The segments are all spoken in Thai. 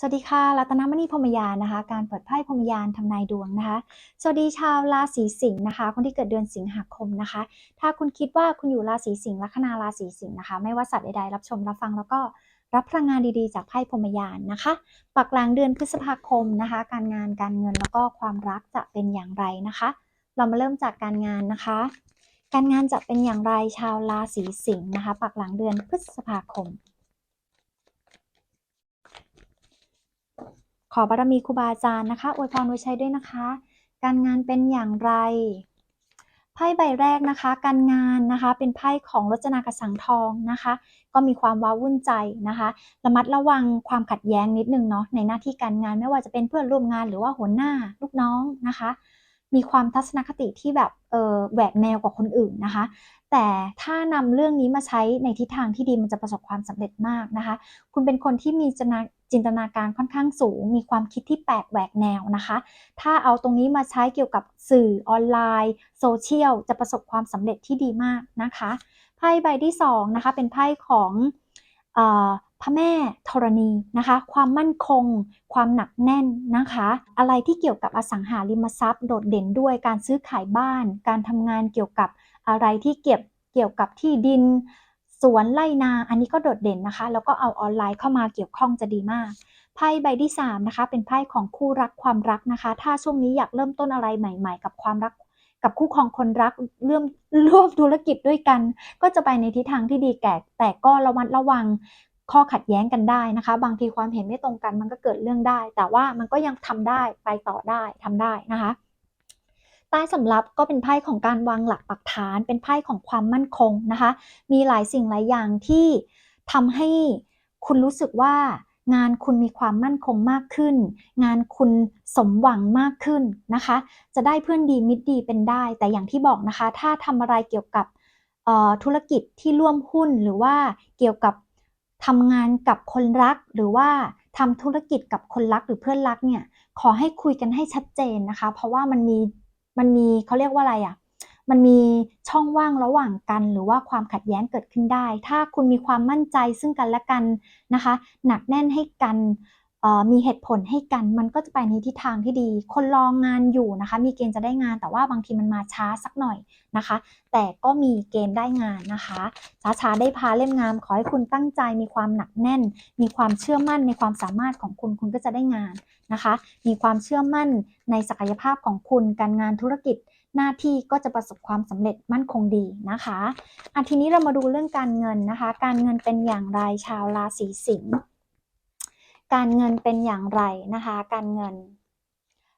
สวัสดีค่ะ รัตนมณีพรมยานนะคะ การเปิดไพ่พรมยานทำนายดวงนะคะ สวัสดีชาวราศีสิงห์นะคะ คนที่เกิดเดือนสิงหาคมนะคะ ถ้าคุณคิดว่าคุณอยู่ราศีสิงห์ลัคนาราศีสิงห์นะคะ ไม่ว่าสัตว์ใดๆรับชมรับฟังแล้วก็รับพลังงานดีๆ จากไพ่พรมยานนะคะ ปักหลังเดือนพฤษภาคมนะคะ การงานการเงินแล้วก็ความรักจะเป็นอย่างไรนะคะ เรามาเริ่มจากการงานนะคะ การงานจะเป็นอย่างไรชาวราศีสิงห์นะคะ ปักหลังเดือนพฤษภาคม ขอบารมีครูบาอาจารย์นะคะอวยพรอวยชัยด้วยนะคะ การงานเป็นอย่างไร ไพ่ใบแรกนะคะ การงานนะคะเป็นไพ่ของรจนากระสังทองนะคะ ก็มีความว้าวุ่นใจนะคะ ระมัดระวังความขัดแย้งนิดนึงเนาะในหน้าที่การงานไม่ว่าจะเป็นเพื่อนร่วมงานหรือว่าหัวหน้าลูกน้องนะคะ มีความทัศนคติที่แบบเออแหวกแนวกว่าคนอื่นนะคะแต่ถ้านำเรื่องนี้มาใช้ในทิศทางที่ดีมันจะประสบความสำเร็จมากนะคะ คุณเป็นคนที่มีจิน จินตนาการค่อนข้างสูง มีความคิดที่แปลกแหวกแนวนะคะ ถ้าเอาตรงนี้มาใช้เกี่ยวกับสื่อออนไลน์โซเชียลจะประสบความสำเร็จที่ดีมากนะคะไพ่ใบที่สองนะคะเป็นไพ่ของอพระแม่ธรณีนะคะ ความมั่นคง ความหนักแน่นนะคะ อะไรที่เกี่ยวกับอสังหาริมทรัพย์ โดดเด่นด้วยการซื้อขายบ้าน การทำงานเกี่ยวกับอะไรที่เก็บเกี่ยวกับที่ดิน สวนไร่นาอันนี้ก็โดดเด่นนะคะ แล้วก็เอาออนไลน์เข้ามาเกี่ยวข้องจะดีมากไพ่ใบที่3นะคะเป็นไพ่ของคู่รักความรักนะคะ ถ้าช่วงนี้อยากเริ่มต้นอะไรใหม่ ๆ กับความรักกับคู่ครองคนรักเริ่มร่วมธุรกิจด้วยกัน ก็จะไปในทิศทางที่ดีแก่แต่ก็ระมัดระวังข้อขัดแย้งกันได้นะคะ บางทีความเห็นไม่ตรงกันมันก็เกิดเรื่องได้ แต่ว่ามันก็ยังทำได้ไปต่อได้ทำได้นะคะ ใต้สำรับก็เป็นไพ่ของการวางหลักปักฐาน เป็นไพ่ของความมั่นคงนะคะ มีหลายสิ่งหลายอย่างที่ทำให้คุณรู้สึกว่างานคุณมีความมั่นคงมากขึ้น งานคุณสมหวังมากขึ้นนะคะ จะได้เพื่อนดีมิตรดีเป็นได้ แต่อย่างที่บอกนะคะ ถ้าทำอะไรเกี่ยวกับธุรกิจที่ร่วมหุ้นหรือว่าเกี่ยวกับทำงานกับคนรัก หรือว่าทำธุรกิจกับคนรักหรือเพื่อนรักเนี่ยขอให้คุยกันให้ชัดเจนนะคะ เพราะว่ามันมี มันมีเขาเรียกว่าอะไรอะ่ะมันมีช่องว่างระหว่างกัน หรือว่าความขัดแย้งเกิดขึ้นได้ ถ้าคุณมีความมั่นใจซึ่งกันและกันนะคะ หนักแน่นให้กัน มีเหตุผลให้กันมันก็จะไปในทิศทางที่ดี คนรองงานอยู่นะคะ มีเกณฑ์จะได้งานแต่ว่าบางทีมันมาช้าสักหน่อยนะคะ แต่ก็มีเกณฑ์ได้งานนะคะช้าๆได้พาเล่มงามขอให้คุณตั้งใจมีความหนักแน่น มีความเชื่อมั่นในความสามารถของคุณคุณก็จะได้งานนะคะ มีความเชื่อมั่นในศักยภาพของคุณการงานธุรกิจหน้าที่ก็จะประสบความสำเร็จมั่นคงดีนะคะอะทีนี้เรามาดูเรื่องการเงินนะคะ การเงินเป็นอย่างไรชาวราศีสิงห์ การเงินเป็นอย่างไรนะคะ การเงิน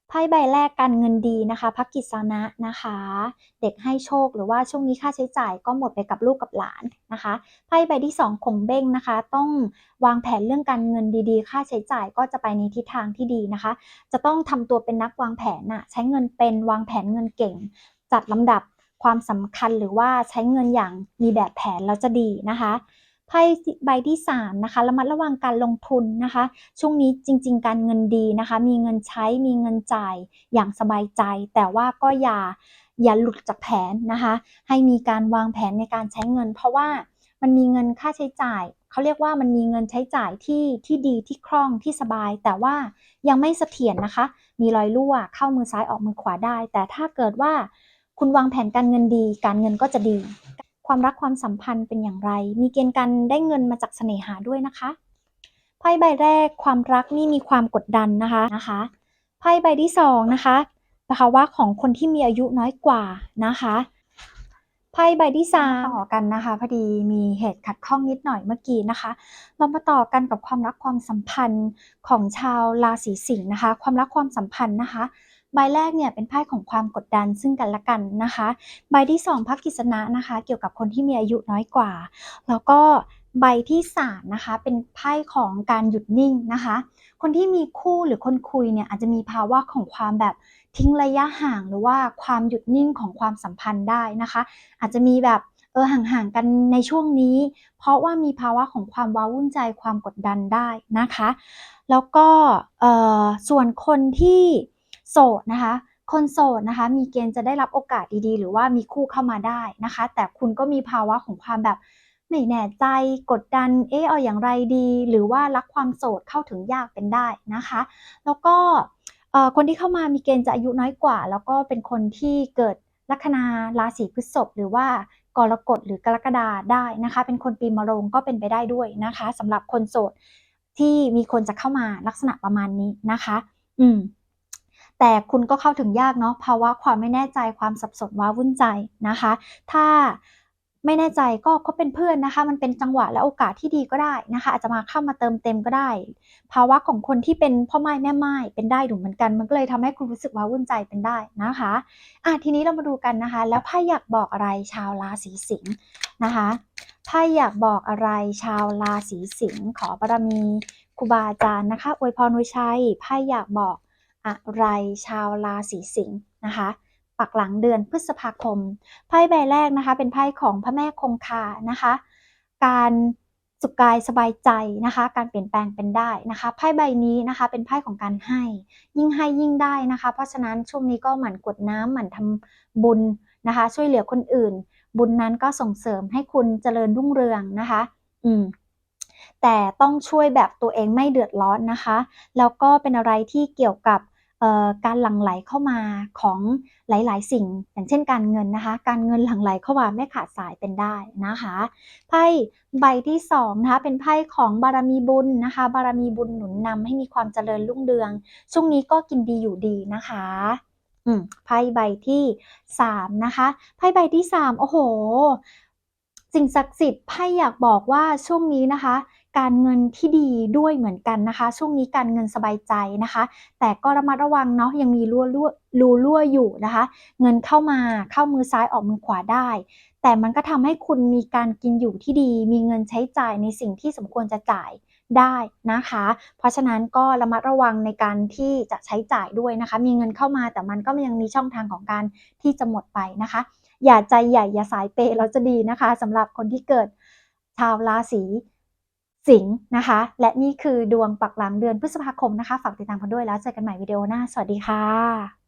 ไพ่ใบแรกการเงินดีนะคะพักกิจสนะนะคะ เด็กให้โชคหรือว่าช่วงนี้ค่าใช้จ่ายก็หมดไปกับลูกกับหลานนะคะไพ่ใบที่2คงเบ้งนะคะ ต้องวางแผนเรื่องการเงินดีๆ ค่าใช้จ่ายก็จะไปในทิศทางที่ดีนะคะ จะต้องทำตัวเป็นนักวางแผนน่ะใช้เงินเป็นวางแผนเงินเก่ง จัดลำดับความสำคัญหรือว่าใช้เงินอย่างมีแบบแผนแล้วจะดีนะคะ ไพ่ใบที่3นะคะระมัดระวังการลงทุนนะคะ ช่วงนี้จริง ๆ การเงินดีนะคะ มีเงินใช้มีเงินจ่ายอย่างสบายใจ แต่ว่าก็อย่าอย่าหลุดจากแผนนะคะ ให้มีการวางแผนในการใช้เงิน เพราะว่ามันมีเงินค่าใช้จ่ายเขาเรียกว่ามันมีเงินใช้จ่ายที่ที่ดีที่คล่องที่สบาย แต่ว่ายังไม่เสถียรนนะคะ มีรอยรั่วเข้ามือซ้ายออกมือขวาได้ แต่ถ้าเกิดว่าคุณวางแผนการเงินดี การเงินก็จะดี ความรักความสัมพันธ์เป็นอย่างไร มีเกณฑ์การได้เงินมาจากเสน่หาด้วยนะคะไพ่ใบแรกความรักนี่มีความกดดันนะคะนะคะไพ่ใบที่สองนะคะภาวะของคนที่มีอายุน้อยกว่านะคะไพ่ใบที่สามต่อกันนะคะพอดีมีเหตุขัดข้องนิดหน่อยเมื่อกี้นะคะ เรามาต่อกันกับความรักความสัมพันธ์ของชาวราศีสิงห์นะคะ ความรักความสัมพันธ์นะคะ ใบแรกเนี่ยเป็นไพ่ของความกดดันซึ่งกันและกันนะคะ ใบที่ 2พักกิษณะนะคะ เกี่ยวกับคนที่มีอายุน้อยกว่า แล้วก็ใบที่3นะคะเป็นไพ่ของการหยุดนิ่งนะคะ คนที่มีคู่หรือคนคุยเนี่ยอาจจะมีภาวะของความแบบทิ้งระยะห่างหรือว่าความหยุดนิ่งของความสัมพันธ์ได้นะคะ อาจจะมีแบบเออห่างๆกันในช่วงนี้ เพราะว่ามีภาวะของความว้าวุ่นใจความกดดันได้นะคะ แล้วก็ส่วนคนที่ โสดนะคะคนโสดนะคะมีเกณฑ์จะได้รับโอกาสดีๆ หรือว่ามีคู่เข้ามาได้นะคะ แต่คุณก็มีภาวะของความแบบไม่แน่ใจกดดันเอ๊ะเอาอย่างไรดี หรือว่ารักความโสดเข้าถึงยากเป็นได้นะคะ แล้วก็คนที่เข้ามามีเกณฑ์จะอายุน้อยกว่า แล้วก็เป็นคนที่เกิดลัคนาราศีพฤษภหรือว่ากรกฎหรือกรกฎาได้นะคะ เป็นคนปีมะโรงก็เป็นไปได้ด้วยนะคะสำหรับคนโสดที่มีคนจะเข้ามาลักษณะประมาณนี้นะคะ อืม แต่คุณก็เข้าถึงยากเนาะภาวะความไม่แน่ใจความสับสนว้าวุ่นใจนะคะ ถ้าไม่แน่ใจก็คบเป็นเพื่อนนะคะ มันเป็นจังหวะและโอกาสที่ดีก็ได้นะคะ อาจจะมาเข้ามาเติมเต็มก็ได้ ภาวะของคนที่เป็นพ่อไม้แม่ไม้เป็นได้อยู่เหมือนกัน มันก็เลยทำให้คุณรู้สึกว้าวุ่นใจเป็นได้นะคะอะทีนี้เรามาดูกันนะคะ แล้วไพ่อยากบอกอะไรชาวราศีสิงห์นะคะไพ่อยากบอกอะไรชาวราศีสิงห์ขอบารมีครูบาอาจารย์นะคะอวยพรอวยชัยไพ่อยากบอก อะไรชาวราศีสิงห์นะคะปักหลังเดือนพฤษภาคม ไพ่ใบแรกนะคะ เป็นไพ่ของพระแม่คงคานะคะ การสุขกายสบายใจนะคะ การเปลี่ยนแปลงเป็นได้นะคะไพ่ใบนี้นะคะ เป็นไพ่ของการให้ ยิ่งให้ยิ่งได้นะคะ เพราะฉะนั้นช่วงนี้ก็หมั่นกดน้ำหมั่นทำบุญนะคะ ช่วยเหลือคนอื่น บุญนั้นก็ส่งเสริมให้คุณเจริญรุ่งเรืองนะคะ อืมแต่ต้องช่วยแบบตัวเองไม่เดือดร้อนนะคะ แล้วก็เป็นอะไรที่เกี่ยวกับ การหลั่งไหลเข้ามาของหลาย ๆ สิ่ง อย่างเช่นการเงินนะคะ การเงินหลั่งไหลเข้ามาไม่ขาดสายเป็นได้นะคะไพ่ใบที่สองนะคะเป็นไพ่ของบารมีบุญนะคะ บารมีบุญหนุนนำให้มีความเจริญรุ่งเรือง ช่วงนี้ก็กินดีอยู่ดีนะคะไพ่ใบที่สามนะคะไพ่ใบที่สามโอ้โห สิ่งศักดิ์สิทธิ์ไพ่อยากบอกว่าช่วงนี้นะคะ การเงินที่ดีด้วยเหมือนกันนะคะ ช่วงนี้การเงินสบายใจนะคะ แต่ก็ระมัดระวังเนาะยังมีรั่วรั่วรูรั่วอยู่นะคะ เงินเข้ามาเข้ามือซ้ายออกมือขวาได้ แต่มันก็ทำให้คุณมีการกินอยู่ที่ดี มีเงินใช้จ่ายในสิ่งที่สมควรจะจ่ายได้นะคะ เพราะฉะนั้นก็ระมัดระวังในการที่จะใช้จ่ายด้วยนะคะ มีเงินเข้ามาแต่มันก็ยังมีช่องทางของการที่จะหมดไปนะคะ อย่าใจใหญ่อย่าสายเปเราจะดีนะคะสำหรับคนที่เกิดชาวราศี สิงห์นะคะ และนี่คือดวงปักหลังเดือนพฤษภาคมนะคะ ฝากติดตามกันด้วยแล้วเจอกันใหม่วิดีโอหน้า สวัสดีค่ะ